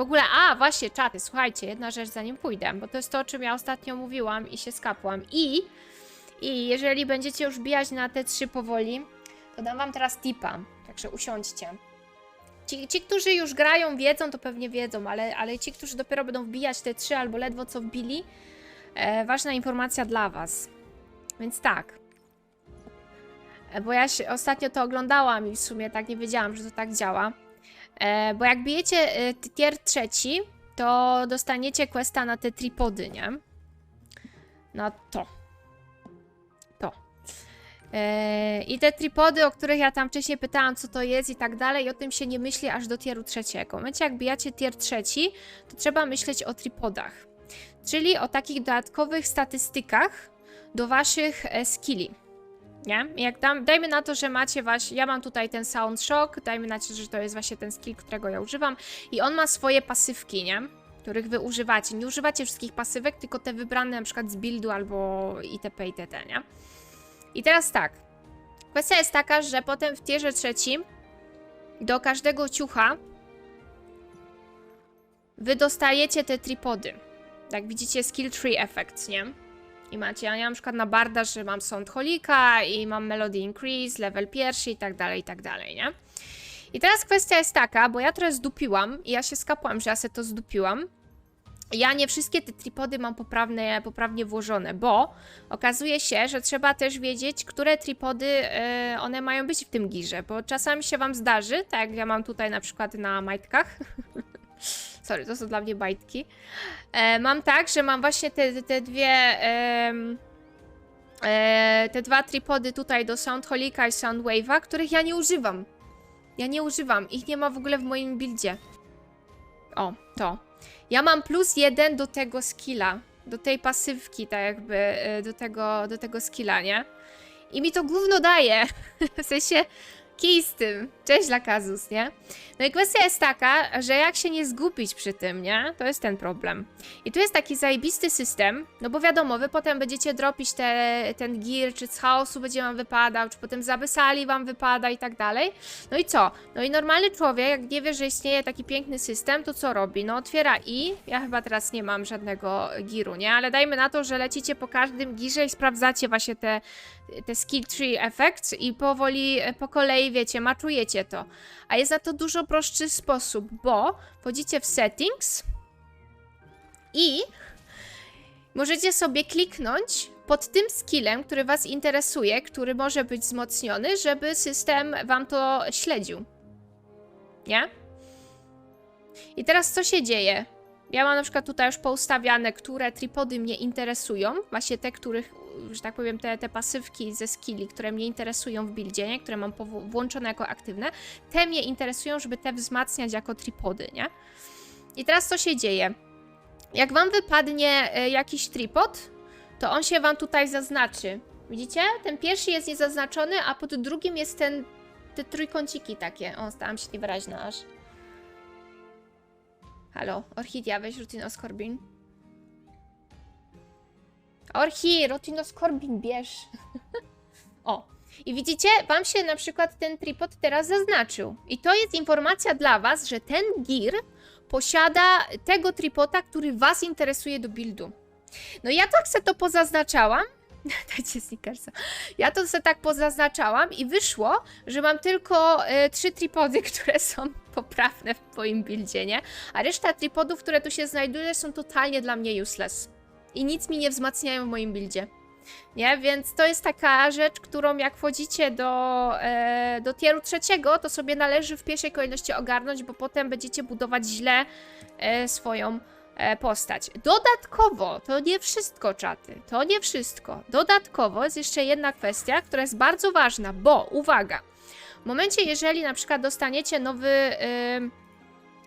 W ogóle, a właśnie, czaty, słuchajcie, jedna rzecz zanim pójdę, bo to jest to, o czym ja ostatnio mówiłam i się skapłam. I, i jeżeli będziecie już bijać na te trzy powoli, to dam wam teraz tipa, także usiądźcie. Ci, ci, którzy już grają, wiedzą, to pewnie wiedzą, ale, ale ci, którzy dopiero będą wbijać te trzy albo ledwo co wbili, e, ważna informacja dla was. Więc tak. E, Bo ja się ostatnio to oglądałam i w sumie tak nie wiedziałam, że to tak działa. E, bo jak bijecie e, tier trzeci, to dostaniecie questa na te tripody, nie? Na to. To. E, I te tripody, o których ja tam wcześniej pytałam, co to jest i tak dalej, o tym się nie myśli aż do tieru trzeciego. W momencie, jak bijacie tier trzeci, to trzeba myśleć o tripodach. Czyli o takich dodatkowych statystykach do waszych skilli. Nie? Jak dam, dajmy na to, że macie właśnie, ja mam tutaj ten sound shock, dajmy na to, że to jest właśnie ten skill, którego ja używam i on ma swoje pasywki, nie? Których wy używacie. Nie używacie wszystkich pasywek, tylko te wybrane na przykład z buildu albo itp. itd., nie? I teraz tak. Kwestia jest taka, że potem w tierze trzecim do każdego ciucha wy dostajecie te tripody. Jak widzicie, skill tree effect, nie? I macie, ja na przykład na barda, że mam sound holika i mam melody increase, level pierwszy i tak dalej, i tak dalej, nie? I teraz kwestia jest taka, bo ja trochę zdupiłam i ja się skapłam, że ja se to zdupiłam. Ja nie wszystkie te tripody mam poprawne, poprawnie włożone, bo okazuje się, że trzeba też wiedzieć, które tripody e, one mają być w tym girze, bo czasami się wam zdarzy, tak jak ja mam tutaj na przykład na majtkach. Sorry, to są dla mnie bajtki. E, mam tak, że mam właśnie te, te dwie. em, e, te dwa tripody tutaj do Soundholika i Soundwave'a, których ja nie używam. Ja nie używam. Ich nie ma w ogóle w moim buildzie. O, to. Ja mam plus jeden do tego skilla. Do tej pasywki, tak jakby, e, do tego, do tego skilla, nie? I mi to gówno daje. w sensie, kij z tym. Cześć Lakazus, nie? No i kwestia jest taka, że jak się nie zgubić przy tym, nie? To jest ten problem. I tu jest taki zajebisty system, no bo wiadomo, wy potem będziecie dropić te, ten gear, czy z chaosu będzie wam wypadał, czy potem z abysali wam wypada i tak dalej. No i co? No i normalny człowiek, jak nie wie, że istnieje taki piękny system, to co robi? No otwiera i, ja chyba teraz nie mam żadnego giru, nie? Ale dajmy na to, że lecicie po każdym girze i sprawdzacie właśnie te, te skill tree effects i powoli, po kolei, wiecie, maczujecie to. A jest na to dużo prostszy sposób, bo wchodzicie w settings i możecie sobie kliknąć pod tym skillem, który Was interesuje, który może być wzmocniony, żeby system Wam to śledził. Nie? I teraz co się dzieje? Ja mam na przykład tutaj już poustawiane, które tripody mnie interesują, właśnie te, których, że tak powiem, te, te pasywki ze skilli, które mnie interesują w buildzie, nie? które mam włączone jako aktywne, te mnie interesują, żeby te wzmacniać jako tripody, nie? I teraz co się dzieje? Jak wam wypadnie e, jakiś tripod, to on się wam tutaj zaznaczy. Widzicie? Ten pierwszy jest niezaznaczony, a pod drugim jest ten, te trójkąciki takie. O, stałam się niewyraźna aż. Halo, Orchidia, weź Rutinoskorbin. Orchi, Rutinoskorbin bierz. o, i widzicie, wam się na przykład ten tripod teraz zaznaczył. I to jest informacja dla was, że ten gear posiada tego tripota, który was interesuje do buildu. No ja tak se to pozaznaczałam. Dajcie snickersa. Ja to se tak pozaznaczałam i wyszło, że mam tylko e, trzy tripody, które są poprawne w moim buildzie, nie? A reszta tripodów, które tu się znajduje, są totalnie dla mnie useless. I nic mi nie wzmacniają w moim buildzie. Nie? Więc to jest taka rzecz, którą jak wchodzicie do, e, do tieru trzeciego, to sobie należy w pierwszej kolejności ogarnąć, bo potem będziecie budować źle e, swoją postać. Dodatkowo, to nie wszystko, czaty, to nie wszystko. Dodatkowo jest jeszcze jedna kwestia, która jest bardzo ważna, bo uwaga, w momencie, jeżeli na przykład dostaniecie nowy, ym,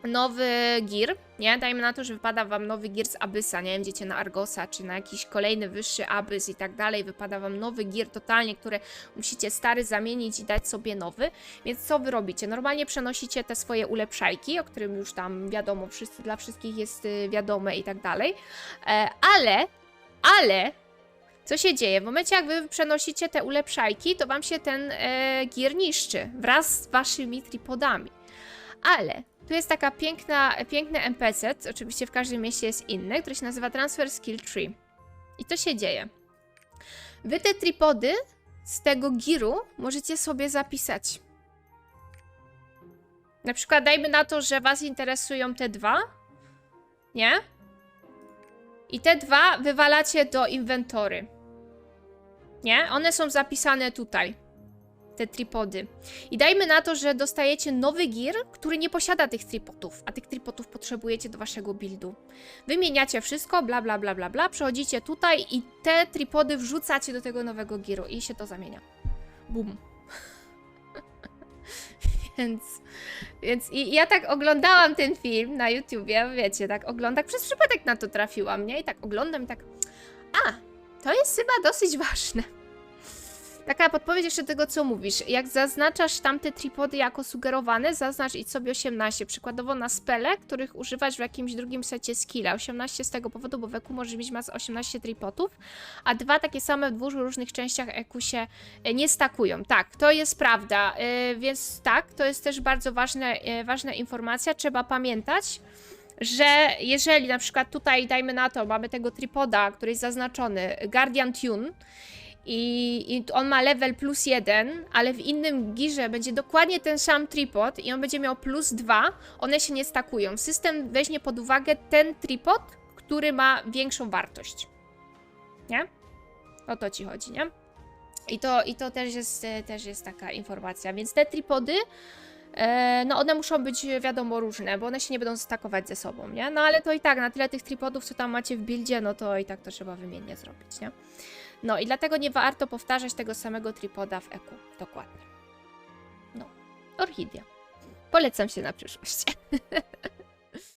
nowy gear, nie? Dajmy na to, że wypada wam nowy gear z Abyssa, nie wiem, idziecie na Argosa, czy na jakiś kolejny wyższy Abyss i tak dalej, wypada wam nowy gear totalnie, który musicie stary zamienić i dać sobie nowy, więc co wy robicie? Normalnie przenosicie te swoje ulepszajki, o którym już tam wiadomo, wszyscy, dla wszystkich jest y, wiadome i tak dalej, e, ale, ale Co się dzieje? W momencie, jak wy przenosicie te ulepszajki, to wam się ten e, gear niszczy wraz z waszymi tripodami. Ale tu jest taka piękna, piękny NPC, oczywiście w każdym mieście jest inny, który się nazywa Transfer Skill Tree. I to się dzieje. Wy te tripody z tego giru możecie sobie zapisać. Na przykład dajmy na to, że was interesują te dwa, nie? I te dwa wywalacie do inwentory. Nie? One są zapisane tutaj. Te tripody. I dajmy na to, że dostajecie nowy gear, który nie posiada tych tripodów, a tych tripodów potrzebujecie do waszego buildu. Wymieniacie wszystko, bla bla bla bla bla, przechodzicie tutaj i te tripody wrzucacie do tego nowego gearu i się to zamienia. Bum. Więc, więc i ja tak oglądałam ten film na YouTubie, wiecie, tak oglądam, przez przypadek na to trafiłam, nie? I tak oglądam i tak, a, to jest chyba dosyć ważne. Taka podpowiedź jeszcze tego, co mówisz. Jak zaznaczasz tamte tripody jako sugerowane, zaznacz idź sobie 18. Przykładowo na spele, których używasz w jakimś drugim secie skilla. 18 z tego powodu, bo w EQ może mieć mas 18 tripodów, a dwa takie same w dwóch różnych częściach EQ się e, nie stakują. Tak, to jest prawda. E, więc tak, to jest też bardzo ważne, e, ważna informacja. Trzeba pamiętać, że jeżeli na przykład tutaj, dajmy na to, mamy tego tripoda, który jest zaznaczony, Guardian Tune, i, I on ma level plus jeden, ale w innym girze będzie dokładnie ten sam tripod i on będzie miał plus dwa. One się nie stakują. System weźmie pod uwagę ten tripod, który ma większą wartość. Nie? O to ci chodzi, nie? I to, i to też, jest, e, też jest taka informacja. Więc te tripody, e, no one muszą być wiadomo różne, bo one się nie będą stakować ze sobą, nie? No ale to i tak, na tyle tych tripodów, co tam macie w buildzie, no to i tak to trzeba wymiennie zrobić, nie? No i dlatego nie warto powtarzać tego samego tripoda w eku. Dokładnie. No. Orchidia. Polecam się na przyszłość.